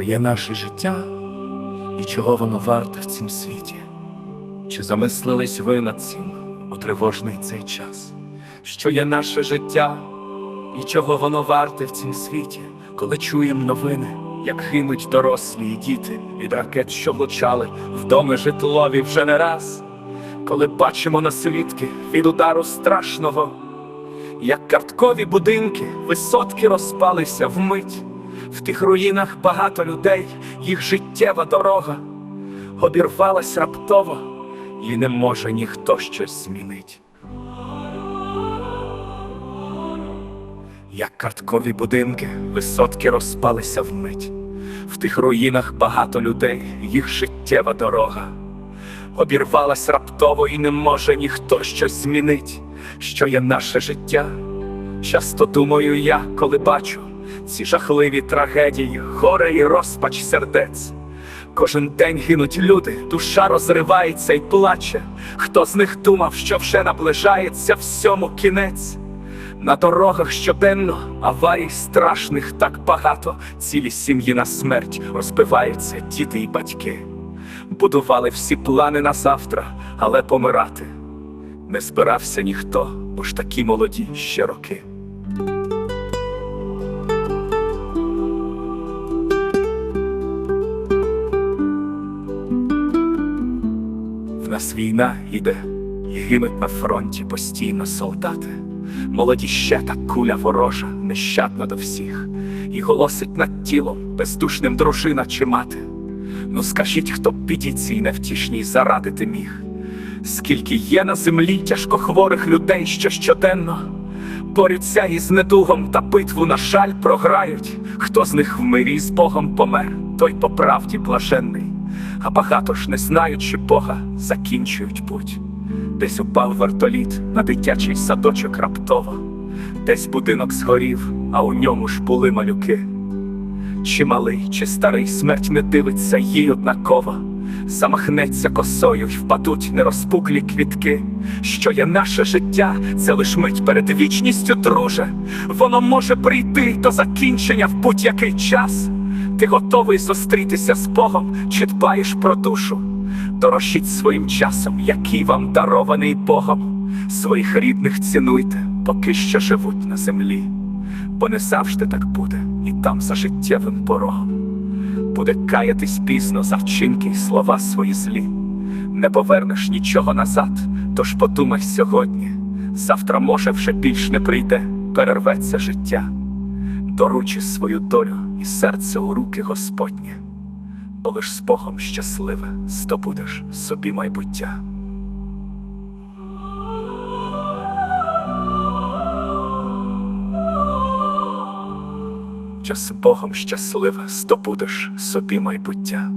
що є наше життя? І чого воно варте в цім світі. Чи замислились ви над цим у тривожний цей час? Що є наше життя? І чого воно варте в цім світі, коли чуємо новини, як гинуть дорослі і діти від ракет, що влучали в доми житлові вже не раз, коли бачимо наслідки від удару страшного, як карткові будинки, висотки розпалися вмить, в тих руїнах багато людей, їх життєва дорога обірвалась раптово, і не може ніхто щось змінить. Як карткові будинки, висотки розпалися вмить. В тих руїнах багато людей, їх життєва дорога. Обірвалась раптово і не може ніхто щось змінить, що є наше життя. Часто думаю я, коли бачу ці жахливі трагедії, горе і розпач сердець. Кожен день гинуть люди, душа розривається і плаче. Хто з них думав, що вже наближається всьому кінець? На дорогах щоденно аварій страшних так багато, цілі сім'ї на смерть розбиваються діти і батьки. Будували всі плани на завтра, але помирати не збирався ніхто, бо ж такі молоді ще роки. Нас війна іде, і гинуть на фронті постійно солдати. Молоді ще та куля ворожа, нещадна до всіх, і голосить над тілом бездушним дружина чи мати. Ну скажіть, хто б біді цій невтішній зарадити міг? Скільки є на землі тяжкохворих людей, що щоденно борються із недугом та битву, на жаль, програють. Хто з них в мирі з Богом помер, той по правді блаженний, а багато ж не знаючи Бога, закінчують путь. Десь упав вертоліт на дитячий садочок раптово, десь будинок згорів, а у ньому ж були малюки. Чи малий, чи старий смерть не дивиться їй однаково, замахнеться косою й впадуть нерозпуклі квітки. Що є наше життя, це лиш мить перед вічністю, друже. Воно може прийти до закінчення в будь-який час. Ти готовий зустрітися з Богом, чи дбаєш про душу? Дорожіть своїм часом, який вам дарований Богом. Своїх рідних цінуйте, поки що живуть на землі. Бо не завжди так буде, і там за життєвим порогом. Буде каятись пізно за вчинки й слова свої злі. Не повернеш нічого назад, тож подумай сьогодні. Завтра, може, вже більш не прийде, перерветься життя. Доручи свою долю і серце у руки Господні, бо лиш з Богом щасливе здобудеш собі майбуття. З Богом щасливе здобудеш собі майбуття.